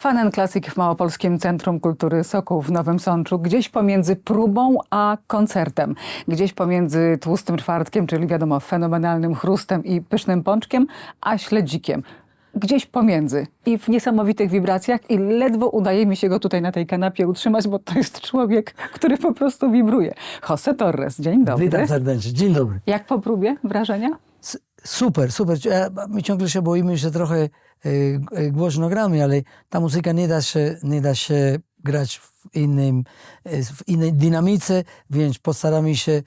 Fanen Klasyk w Małopolskim Centrum Kultury Sokół w Nowym Sączu, gdzieś pomiędzy próbą a koncertem, gdzieś pomiędzy tłustym czwartkiem, czyli wiadomo fenomenalnym chrustem i pysznym pączkiem, a śledzikiem. Gdzieś pomiędzy i w niesamowitych wibracjach i ledwo udaje mi się go tutaj na tej kanapie utrzymać, bo to jest człowiek, który po prostu wibruje. Jose Torres, dzień dobry. Witam serdecznie, dzień dobry. Jak po próbie wrażenia? Super, super. My ciągle się boimy, że trochę e, e, głośno gramy, ale ta muzyka nie da się, nie da się grać w, innym, e, w innej dynamice, więc postaramy się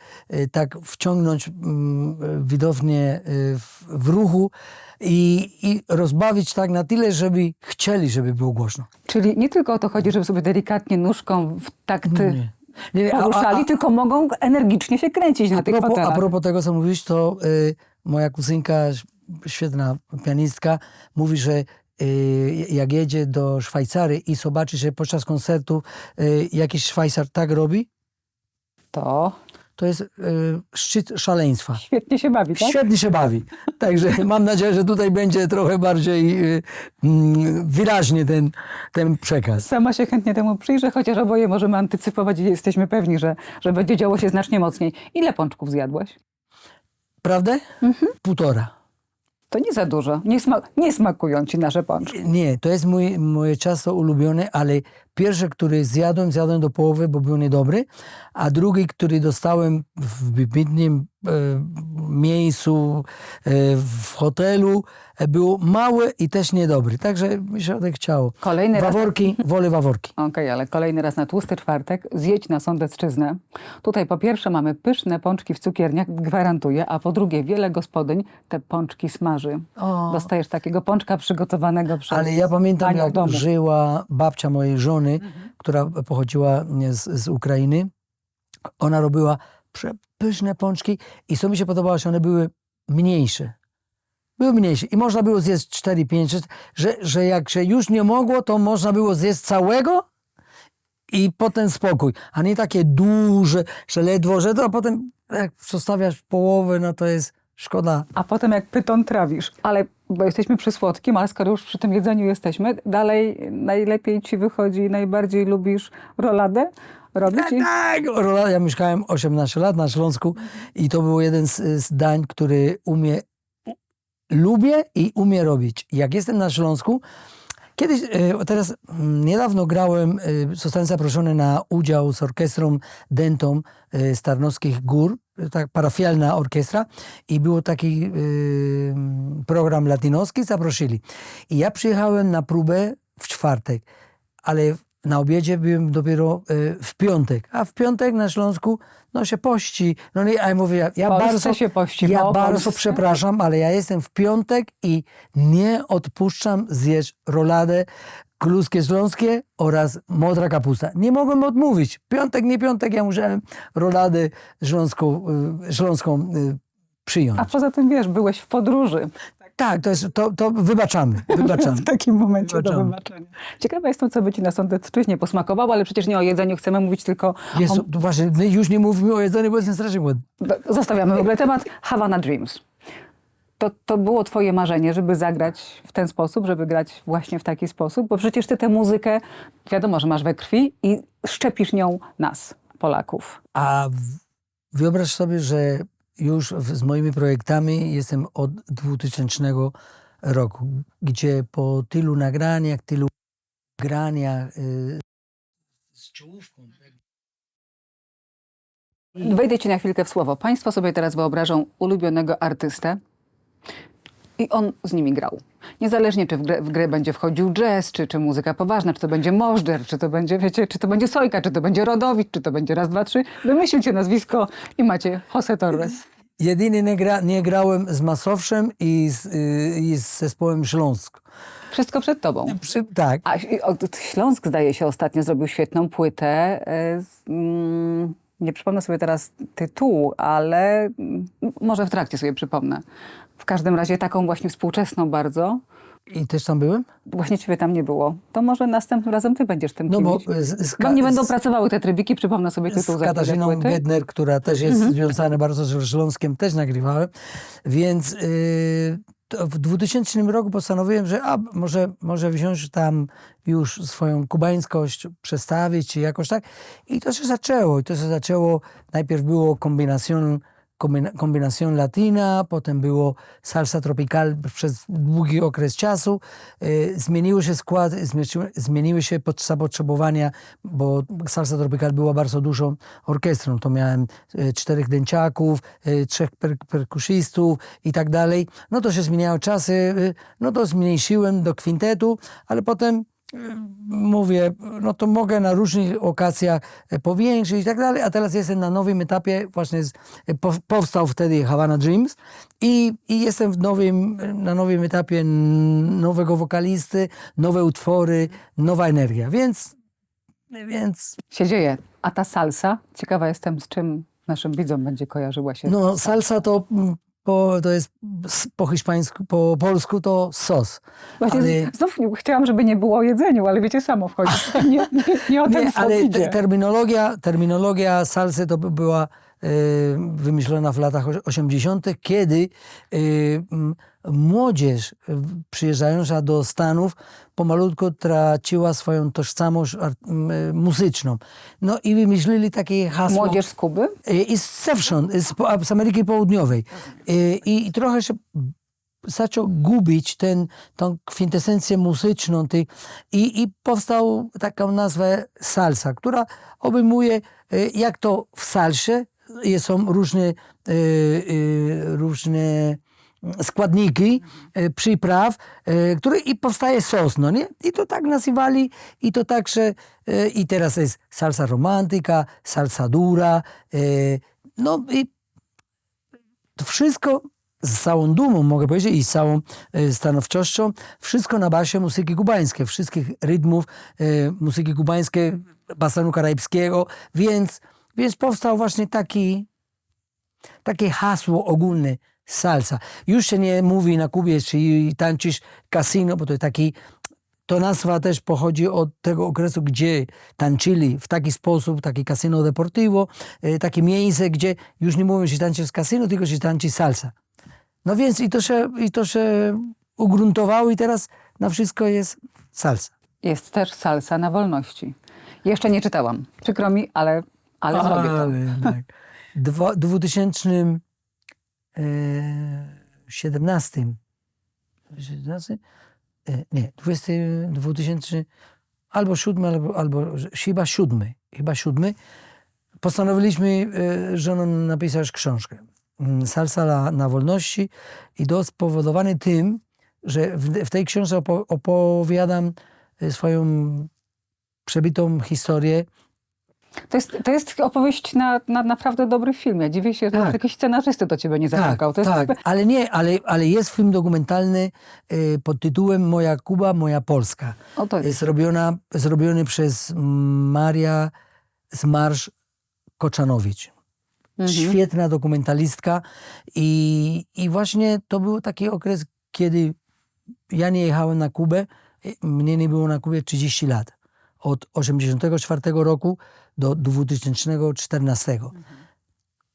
tak wciągnąć mm, widownię w, w ruchu i, i rozbawić tak na tyle, żeby chcieli, żeby było głośno. Czyli nie tylko o to chodzi, żeby sobie delikatnie nóżką w takty Nie. Nie, nie, a- a- poruszali, a- tylko mogą energicznie się kręcić na tych propos, a propos tego, co mówisz, to y, moja kuzynka, świetna pianistka, mówi, że y, jak jedzie do Szwajcarii i zobaczy, że podczas koncertu y, jakiś Szwajcar tak robi, To to jest y, szczyt szaleństwa. świetnie się bawi, tak? Świetnie się bawi. Także mam nadzieję, że tutaj będzie trochę bardziej y, mm, wyraźnie ten, ten przekaz. Sama się chętnie temu przyjrzę, chociaż oboje możemy antycypować i jesteśmy pewni, że, że będzie działo się znacznie mocniej. Ile pączków zjadłeś? Prawda? Mhm. Półtora. To nie za dużo. Nie, sma- nie smakują ci nasze pączki. Nie, to jest mój, moje często ulubione, ale pierwszy, który zjadłem, zjadłem do połowy, bo był niedobry, a drugi, który dostałem w wybitnym e, miejscu, e, w hotelu, e, był mały i też niedobry. Także mi się tak chciało. Kolejny raz- Waworki, wolę waworki. Okej, ale kolejny raz na tłusty czwartek zjedź na Sądecczyznę. Tutaj po pierwsze mamy pyszne pączki w cukierniach, gwarantuję, a po drugie wiele gospodyń te pączki smaży. O. Dostajesz takiego pączka przygotowanego przez Ale ja pamiętam, jak domu. żyła babcia mojej żony, która pochodziła z, z Ukrainy. Ona robiła przepyszne pączki i co mi się podobało, że one były mniejsze. Były mniejsze i można było zjeść 4, 5, 6, że, że jak się już nie mogło, to można było zjeść całego i potem spokój. A nie takie duże, że ledwo, że to a potem jak zostawiasz połowę, no to jest szkoda. A potem jak pyton trawisz. Ale, bo jesteśmy przy słodkim, ale skoro już przy tym jedzeniu jesteśmy, dalej najlepiej ci wychodzi, najbardziej lubisz roladę robić? Tak, tak. Rola- Ja mieszkałem 18 lat na Śląsku i to był jeden z, z dań, który umie, lubię i umie robić. Jak jestem na Śląsku, kiedyś, e, teraz mm, niedawno grałem, zostałem zaproszony na udział z orkiestrą Dentą z Tarnowskich Gór, tak parafialna orkiestra i był taki program latynoski, zaprosili. I ja przyjechałem na próbę w czwartek, ale na obiedzie byłem dopiero e, w piątek, a w piątek na Śląsku no się pości. No nie, a ja mówię, ja, ja bardzo, się pości, ja bardzo przepraszam, ale ja jestem w piątek i nie odpuszczam zjeść roladę kluskie śląskie oraz modra kapusta. Nie mogłem odmówić. Piątek, nie piątek, ja musiałem roladę śląską, y, śląską y, przyjąć. A poza tym, wiesz, byłeś w podróży. Tak, to, jest, to, to wybaczamy, wybaczamy. W takim momencie do Wybaczamy. wybaczenia. Ciekawa jestem, co by ci na Sądecczyźnie posmakowało, ale przecież nie o jedzeniu chcemy mówić, tylko Jest, o... to właśnie, już nie mówimy o jedzeniu, bo jestem strasznie głodny. Zostawiamy w ogóle temat Havana Dreams. To, to było twoje marzenie, żeby zagrać w ten sposób, żeby grać właśnie w taki sposób, bo przecież ty tę muzykę, wiadomo, że masz we krwi i szczepisz nią nas, Polaków. A wyobraź sobie, że już w, z moimi projektami jestem od 2000 roku, gdzie po tylu nagraniach, tylu graniach y, z czołówką. Wejdę ci na chwilkę w słowo. Państwo sobie teraz wyobrażą ulubionego artystę i on z nimi grał. Niezależnie, czy w grę, w grę będzie wchodził jazz, czy, czy muzyka poważna, czy to będzie możder, czy to będzie, wiecie, czy to będzie Sojka, czy to będzie Rodowicz, czy to będzie raz, dwa, trzy. Wymyślcie nazwisko i macie Jose Torres. Jedynie nie, gra, nie grałem z Masowszem i z, y, i z zespołem Śląsk. Wszystko przed tobą. Przy, tak, A Śląsk, zdaje się, ostatnio zrobił świetną płytę. e, z, mm, nie przypomnę sobie teraz tytułu, ale mm, może w trakcie sobie przypomnę. W każdym razie taką właśnie współczesną bardzo. i też tam byłem. Właśnie ciebie tam nie było. To może następnym razem ty będziesz tym No bo kimś. z, z, Wam nie będą z- pracowały te trybiki, przypomnę sobie tytuł z Katarzyną. Gedner, która też jest Mhm. związana bardzo z Śląskiem, też nagrywałem. Więc y, to w 2000 roku postanowiłem, że a, może, może wziąć tam już swoją kubańskość, przestawić czy jakoś tak. I to się zaczęło. I to się zaczęło, najpierw było kombinacją, kombina- kombinacją latina, potem było salsa tropical przez długi okres czasu. Y, Zmieniły się zmieściły- zmieniły się zapotrzebowania, bo salsa tropical była bardzo dużą orkiestrą. To miałem y, czterech dęciaków, y, trzech per, perkusistów i tak dalej. No to się zmieniały czasy, no to zmniejszyłem do kwintetu, ale potem mówię, no to mogę na różnych okazjach e, powiększyć i tak dalej, a teraz jestem na nowym etapie, właśnie z, e, pow- powstał wtedy Havana Dreams i, i jestem w nowym, na nowym etapie nowego wokalisty, nowe utwory, nowa energia, więc, więc Się dzieje. A ta salsa? Ciekawa jestem, z czym naszym widzom będzie kojarzyła się. no salsa to, mm, po, to jest po hiszpańsku, po polsku to sos. Właśnie ale- znów nie- chciałam, żeby nie było o jedzeniu, ale wiecie, samo wchodzi. Nie, nie, nie o ten Nie, sos ale idzie. te, terminologia, terminologia salsy to by była wymyślona w latach oś- 80., kiedy m, młodzież e, przyjeżdżająca do Stanów pomalutko traciła swoją tożsamość muzyczną. No i wymyślili takie hasło. Młodzież z Kuby? I z zewsząd, z, Ameryki Południowej. I, I trochę się zaczął gubić ten, tą kwintesencję muzyczną tych, i, i powstał taką nazwę salsa, która obejmuje, jak to w salsie są różne, e, e, różne składniki, e, przypraw, które i powstaje sos, no nie? I to tak nazywali i to także i teraz jest salsa romantyka, salsa dura, no i to wszystko z całą dumą, mogę powiedzieć, i z całą stanowczością, wszystko na bazie muzyki kubańskiej, wszystkich rytmów muzyki kubańskiej, basenu karaibskiego, więc, więc powstał właśnie taki, takie hasło ogólne salsa. Już się nie mówi na Kubie, czy tańczysz casino, bo to jest taki to nazwa też pochodzi od tego okresu, gdzie tańczyli w taki sposób, takie casino deportivo, e, takie miejsce, gdzie już nie mówią się tańczy z casino, tylko się tańczy salsa. No więc i to się, i to się ugruntowało i teraz na wszystko jest salsa. Jest też salsa na wolności. Jeszcze nie czytałam. Przykro mi, ale, ale zrobię to. Ale tak. Dwa, 2017 17? E, nie, 20, 2000 albo 7, albo, albo chyba 7, chyba 7 postanowiliśmy e, żoną napisać książkę mm, Salsa na, na wolności i to spowodowane tym, że w, w tej książce opo, opowiadam e, swoją przebitą historię To jest, to jest opowieść na, na naprawdę dobry film. Ja dziwię się, że Tak. jakiś scenarzysty do ciebie nie zapukał. jest tak, ale nie, ale, ale jest film dokumentalny e, pod tytułem Moja Kuba, moja Polska. O, to jest. Jest robiona, zrobiony przez Maria Zmarsz Koczanowicz. Mhm. Świetna dokumentalistka i, i właśnie to był taki okres, kiedy ja nie jechałem na Kubę, e, mnie nie było na Kubie 30 lat. Od 84 roku do 2014.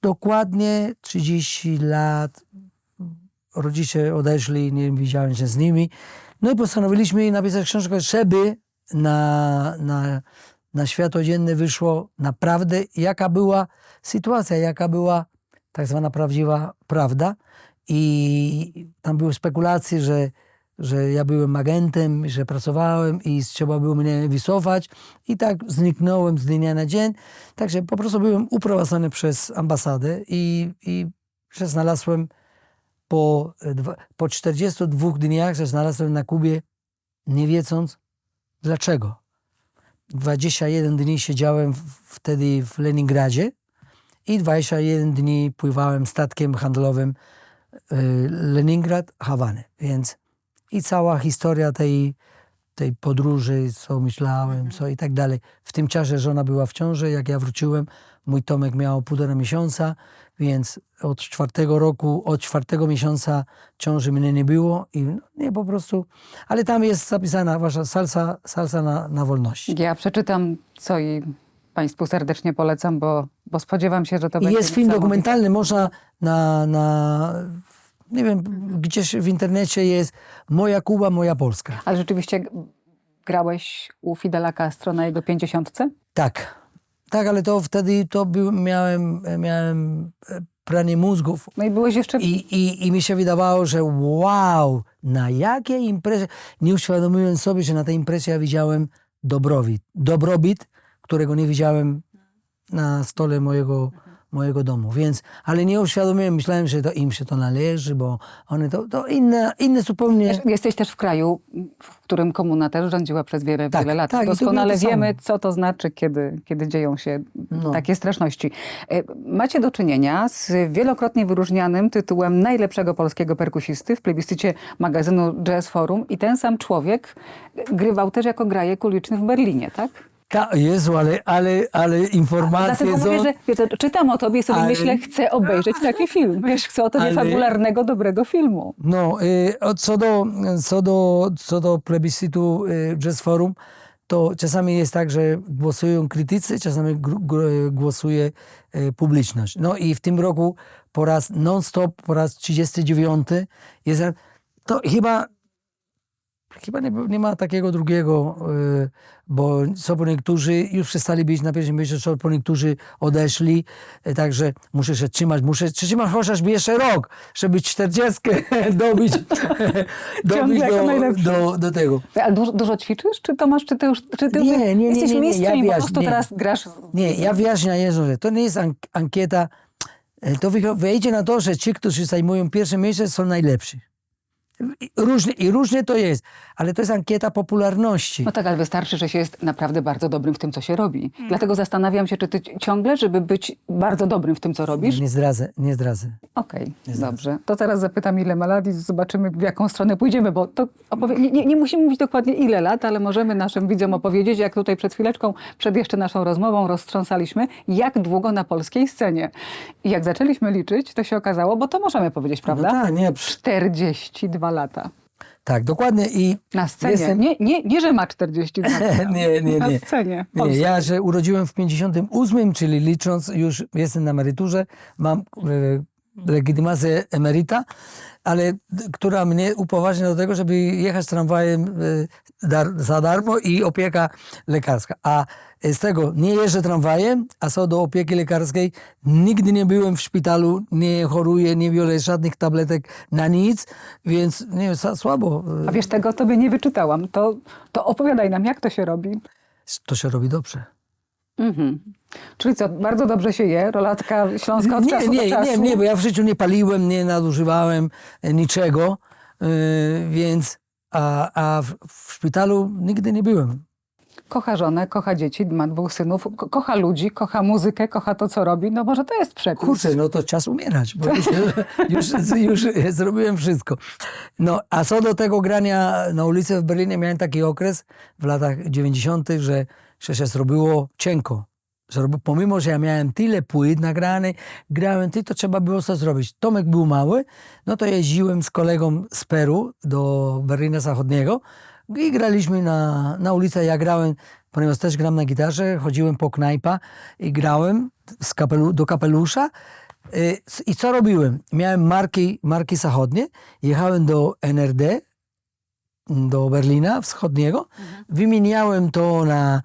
Dokładnie 30 lat. Rodzice odeszli, nie widziałem się z nimi. No i postanowiliśmy napisać książkę, żeby na, na, na światło dzienne wyszło naprawdę, jaka była sytuacja, jaka była tak zwana prawdziwa prawda. I tam były spekulacje, że, że ja byłem agentem, że pracowałem i trzeba było mnie wycofać. I tak zniknąłem z dnia na dzień. Także po prostu byłem uprowadzony przez ambasadę i, i się znalazłem po, po 42 dniach, że znalazłem na Kubie, nie wiedząc dlaczego. 21 dni siedziałem wtedy w Leningradzie i 21 dni pływałem statkiem handlowym y, Leningrad, Hawany. Więc i cała historia tej, tej podróży, co myślałem, co i tak dalej. W tym czasie żona była w ciąży, jak ja wróciłem, mój Tomek miał półtora miesiąca, więc od czwartego roku, od czwartego miesiąca ciąży mnie nie było i nie po prostu, ale tam jest zapisana wasza salsa, salsa na, na wolności. Ja przeczytam, co i Państwu serdecznie polecam, bo, bo spodziewam się, że to I będzie jest film dokumentalny, można na, na, nie wiem, gdzieś w internecie jest Moja Kuba, Moja Polska. Ale rzeczywiście grałeś u Fidela Castro na jego pięćdziesiątce? Tak, tak, ale to wtedy to był, miałem, miałem e, pranie mózgów No i byłeś jeszcze... I, i, I mi się wydawało, że wow, na jakiej imprezie. Nie uświadomiłem sobie, że na tej imprezie ja widziałem dobrowit. Dobrobit, którego nie widziałem na stole mojego, mojego domu. Więc, ale nie uświadomiłem, myślałem, że to im się to należy, bo one to, to inne, inne zupełnie. Jesteś też w kraju, w którym komuna też rządziła przez wiele, Tak, wiele lat. tak, Doskonale wiemy, co to znaczy, kiedy, kiedy dzieją się No. takie straszności. E, Macie do czynienia z wielokrotnie wyróżnianym tytułem najlepszego polskiego perkusisty w plebiscycie magazynu Jazz Forum i ten sam człowiek grywał też jako grajek uliczny w Berlinie, tak? Ta, Jezu, ale, ale, ale informacje Dlatego są... mówię, że wiesz, czytam o tobie i sobie Ale- myślę, chcę obejrzeć taki film. Wiesz, chcę o tobie Ale- fabularnego, dobrego filmu. No, y, co do, co do, co do plebiscytu y, Jazz Forum, to czasami jest tak, że głosują krytycy, czasami głosuje y, publiczność. No i w tym roku po raz non-stop, po raz 39 jest, to chyba Chyba nie, nie ma takiego drugiego, y, bo są po niektórzy, już przestali być na pierwszym miejscu, są po niektórzy odeszli, y, także muszę się trzymać, muszę trzymać chociażby jeszcze rok, żeby 40 dobić, dobić do, do, do tego. A dużo, dużo ćwiczysz? Czy to masz, czy ty już, czy ty Nie, nie, nie, jesteś nie, nie, mistrzem ja i po prostu nie. teraz grasz? Nie, ja wyjaśniam jedną rzecz. To nie jest an- ankieta, y, to wyjdzie na to, że ci, którzy zajmują pierwsze miejsce są najlepsi. I Różnie, I różnie to jest, ale to jest ankieta popularności. No tak, ale wystarczy, że się jest naprawdę bardzo dobrym w tym, co się robi. Dlatego zastanawiam się, czy ty ciągle, żeby być bardzo dobrym w tym, co robisz? Nie zdradzę, nie zdradzę. Okej, dobrze. To teraz zapytam, ile ma lat i zobaczymy, w jaką stronę pójdziemy, bo to opowie... nie, nie, nie musimy mówić dokładnie ile lat, ale możemy naszym widzom opowiedzieć, jak tutaj przed chwileczką, przed jeszcze naszą rozmową roztrząsaliśmy, jak długo na polskiej scenie. I jak zaczęliśmy liczyć, to się okazało, bo to możemy powiedzieć, prawda? No tak, nie, psz, 42 lata. tak, dokładnie i Na scenie. Jestem- Nie, nie, nie, że ma 42 lata. nie, nie, Na nie. scenie. Nie, ja, że urodziłem w 58, czyli licząc już jestem na emeryturze, mam e, legitymację emeryta, ale która mnie upoważnia do tego, żeby jechać tramwajem e, dar, za darmo i opieka lekarska. A z tego nie jeżdżę tramwajem, a co do opieki lekarskiej, nigdy nie byłem w szpitalu, nie choruję, nie biorę żadnych tabletek na nic, więc nie słabo. e, A wiesz, tego tobie nie wyczytałam. To, to opowiadaj nam, jak to się robi. To się robi dobrze. Mhm. Czyli co, bardzo dobrze się je, rolatka śląska od nie, czasu nie, do czasu. nie, nie, bo ja w życiu nie paliłem, nie nadużywałem e, niczego, e, więc a, a w, w szpitalu nigdy nie byłem. Kocha żonę, kocha dzieci, ma dwóch synów, ko kocha ludzi, kocha muzykę, kocha to, co robi. No może to jest przepis. Kurczę, no to czas umierać, bo już, już, już zrobiłem wszystko. No, a co do tego grania na ulicy w Berlinie, miałem taki okres w latach 90., że, że się zrobiło cienko. Że robi- Pomimo, że ja miałem tyle płyt nagrane, grałem ty, to trzeba było co zrobić. Tomek był mały, no to jeździłem z kolegą z Peru do Berlina Zachodniego i graliśmy na, na ulicy. Ja grałem, ponieważ też gram na gitarze, chodziłem po knajpa i grałem kapelu, do kapelusza. Y, I co robiłem? Miałem marki, marki zachodnie, jechałem do NRD, do Berlina Wschodniego, wymieniałem to na,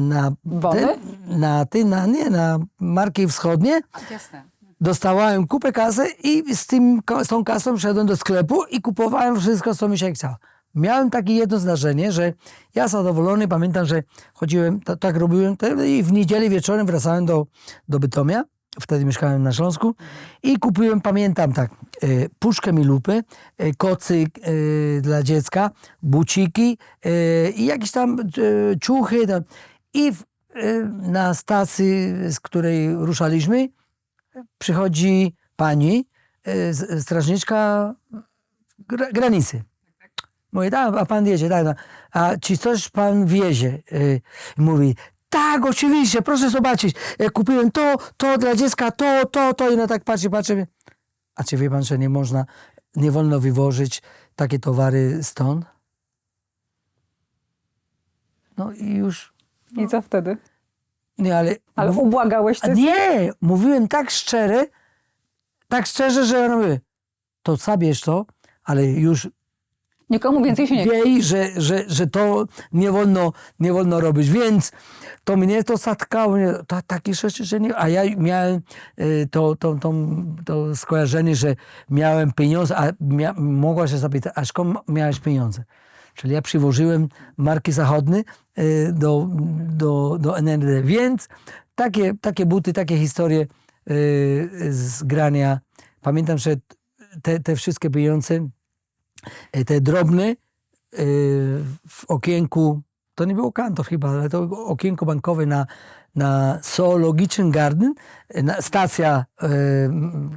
na, Bony? te, na, ty, na, nie, na marki wschodnie, Jasne. dostawałem kupę kasy i z, tym, z tą kasą szedłem do sklepu i kupowałem wszystko, co mi się chciało. Miałem takie jedno zdarzenie, że ja zadowolony, pamiętam, że chodziłem, ta, tak robiłem i w niedzielę wieczorem wracałem do, do Bytomia, wtedy mieszkałem na Śląsku i kupiłem, pamiętam tak, e, puszkę mi lupy, e, kocyk e, dla dziecka, buciki i jakieś tam ciuchy. I na stacji, z której ruszaliśmy, przychodzi pani, strażniczka gra, granicy. Mówi, tak, a pan jedzie, tak, tak. A czy coś pan wiezie? Mówi, tak, oczywiście, proszę zobaczyć. e, Kupiłem to, to dla dziecka, to, to, to. I ona tak patrzy, patrzy. A czy wie pan, że nie można, nie wolno wywozić takie towary stąd? No i już, I co wtedy? nie, ale... Ale ubłagałeś ty? nie, mówiłem tak szczerze, tak szczerze, że ona mówi, to zabierz to, ale już Nikomu więcej się nie wiej, że, że, że to nie wolno, nie wolno robić. Więc to mnie to zatkało, nie, ta, takie rzeczy, że nie. A ja miałem y, to, to, to, to skojarzenie, że miałem pieniądze, a mia, mogła się zapytać, a skąd miałeś pieniądze? Czyli ja przywożyłem marki zachodnie y, do, do, do NRD. Więc takie, takie buty, takie historie y, z grania. Pamiętam, że te, te wszystkie pieniądze te drobne e, w okienku, to nie było kantor chyba, ale to okienko bankowe na, na Zoologiczny Garden, e, na, stacja e,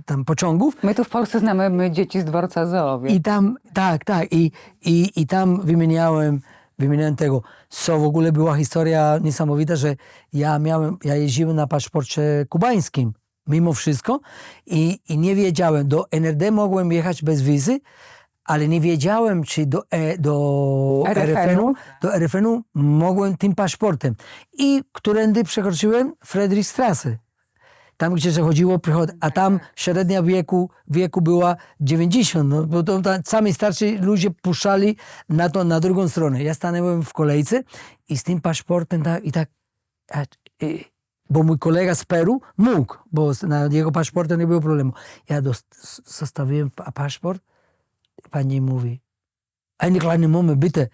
tam pociągów. My tu w Polsce znamy my dzieci z dworca zoo. więc- I tam, tak, tak, i, i, i tam wymieniałem, wymieniałem tego. Co w ogóle była historia niesamowita, że ja miałem, ja jeździłem na paszporcie kubańskim, mimo wszystko, i, i nie wiedziałem, do NRD mogłem jechać bez wizy, ale nie wiedziałem, czy do, e, do RFN-u? Do RFN-u mogłem tym paszportem. I którędy przekroczyłem Friedrichstrasse. Tam, gdzie się chodziło, przychod, a tam średnia wieku, wieku była 90, no, bo to tam sami starsi ludzie puszczali na to, na drugą stronę. Ja stanąłem w kolejce i z tym paszportem tak, i tak, a, y, bo mój kolega z Peru mógł, bo na jego paszportem nie było problemu. Ja dost, zostawiłem pa- paszport, pani mówi, einen kleinen Moment, bitte.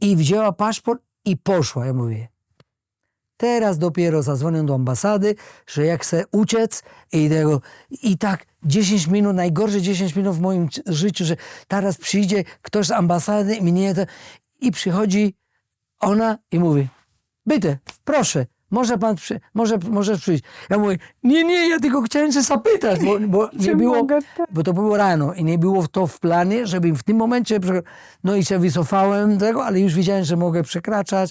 I wzięła paszport i poszła. Ja mówię, teraz dopiero zadzwonię do ambasady, że jak chcę uciec i tego, i tak 10 minut, najgorsze 10 minut w moim życiu, że teraz przyjdzie ktoś z ambasady i mnie to, i przychodzi ona i mówi, bitte, proszę, może pan, przy, może, możesz przyjść. Ja mówię, nie, nie, ja tylko chciałem się zapytać, bo, bo nie było, tak? bo to było rano i nie było to w planie, żeby w tym momencie, no i się wycofałem tego, ale już wiedziałem, że mogę przekraczać.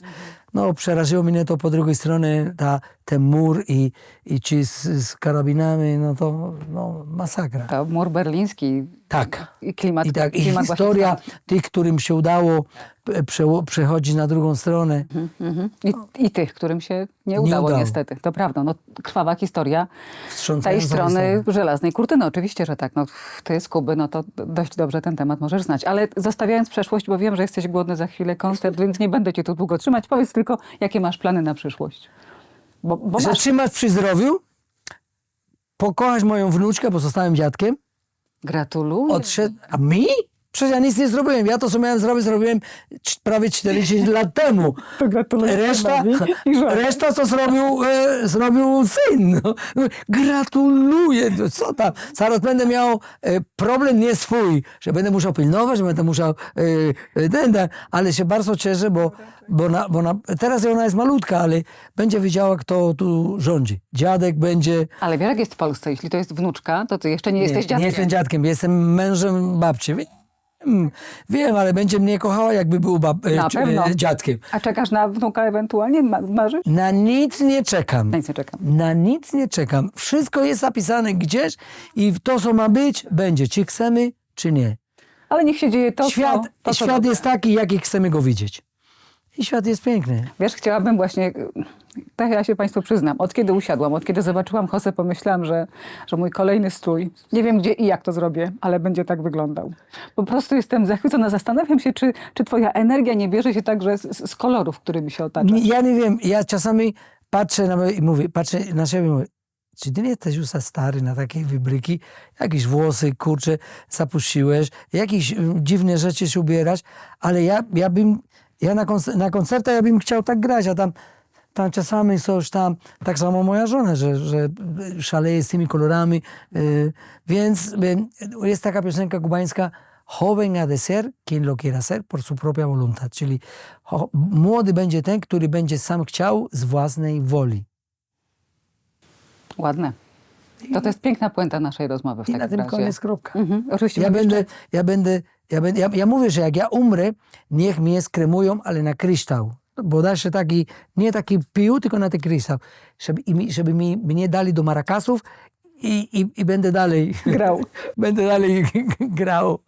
No, przeraziło mnie to po drugiej stronie, ta, ten mur i, i ci z, z karabinami, no to no, masakra. To mur berliński. Tak. I klimat. I tak, i klimat właśnie historia tych, którym się udało e, przechodzić na drugą stronę. Mhm. I, I tych, którym się nie udało, udało. niestety. To prawda. No, krwawa historia tej strony historia. żelaznej kurtyny. Oczywiście, że tak. No, ty z Kuby, no to dość dobrze ten temat możesz znać. Ale zostawiając przeszłość, bo wiem, że jesteś głodny za chwilę koncert, więc nie będę cię tu długo trzymać. Powiedz tylko, jakie masz plany na przyszłość. Bo, bo masz Zatrzymać przy zdrowiu, pokochać moją wnuczkę, bo zostałem dziadkiem, Gratuluję. odszedł... A mi? Przecież ja nic nie zrobiłem. Ja to, co miałem zrobić, zrobiłem prawie 40 lat temu. To gratuluję Reszta, reszta co zrobił, e, zrobił syn. No. Gratuluję. Co tam? Zaraz będę miał e, problem nie swój, że będę musiał pilnować, że będę musiał e, e, ten, ten, ale się bardzo cieszę, bo, bo, na, bo na, teraz ona jest malutka, ale będzie wiedziała, kto tu rządzi. Dziadek będzie... Ale wiesz, jak jest w Polsce? Jeśli to jest wnuczka, to ty jeszcze nie, jesteś dziadkiem. Nie jestem dziadkiem, jestem mężem babci. Wiem, wiem, ale będzie mnie kochała, jakby był bab, e, Na czy- pewno. e, dziadkiem. A czekasz na wnuka ewentualnie? Ma- Marzysz? Na nic nie czekam. Na nic nie czekam. Na nic nie czekam. Wszystko jest zapisane gdzieś i to, co ma być, będzie. Czy chcemy, czy nie. Ale niech się dzieje to, świat co, to, co świat dobre. jest taki, jaki chcemy go widzieć. I świat jest piękny. Wiesz, chciałabym właśnie, tak ja się Państwu przyznam, od kiedy usiadłam, od kiedy zobaczyłam Jose, pomyślałam, że, że mój kolejny strój, nie wiem gdzie i jak to zrobię, ale będzie tak wyglądał. Po prostu jestem zachwycona, zastanawiam się, czy, czy Twoja energia nie bierze się także z, z kolorów, którymi się otacza. Ja nie wiem, ja czasami patrzę na i mówię, patrzę na siebie i mówię, czy ty nie jesteś już za stary na takie wybryki? Jakieś włosy, kurcze, zapuściłeś, jakieś mm, dziwne rzeczy się ubierać, ale ja, ja bym, ja na, konc- na koncertach ja bym chciał tak grać, a tam, tam czasami coś tam, tak samo moja żona, że, że szaleje z tymi kolorami, y, więc y, jest taka piosenka kubańska, joven ha de ser quien lo quiera ser por su propia voluntad, czyli młody będzie ten, który będzie sam chciał z własnej woli. Ładne. To to jest piękna puenta naszej rozmowy w I na takim tym razie. koniec kropka. Mhm. Oczywiście Ja będę, jeszcze- ja będę, ja będę, ja, ja mówię, że jak ja umrę, niech mnie skremują, ale na kryształ. Bo da się taki, nie taki pił, tylko na ten kryształ. Żeby, i mi, żeby mi, mnie dali do marakasów i, i, i będę dalej Grał. będę dalej grał.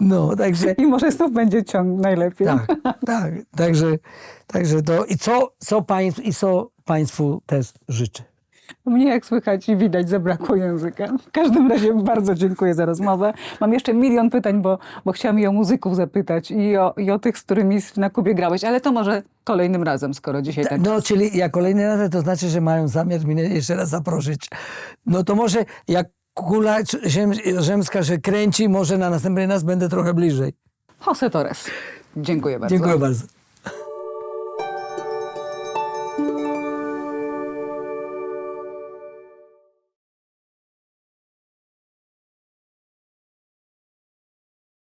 No, także I może znów będzie ciąg najlepiej. tak, tak. Także, także to i co, co państw, i co państwu też życzę. Mnie, jak słychać i widać, zabrakło języka. W każdym razie bardzo dziękuję za rozmowę. Mam jeszcze milion pytań, bo, bo chciałam i o muzyków zapytać i o, i o tych, z którymi na Kubie grałeś, ale to może kolejnym razem, skoro dzisiaj tak. No, czyli jak kolejny raz, to znaczy, że mają zamiar mnie jeszcze raz zaprosić. No to może jak kula ziemska się kręci, może na następny raz będę trochę bliżej. Jose Torres. Dziękuję bardzo. Dziękuję bardzo.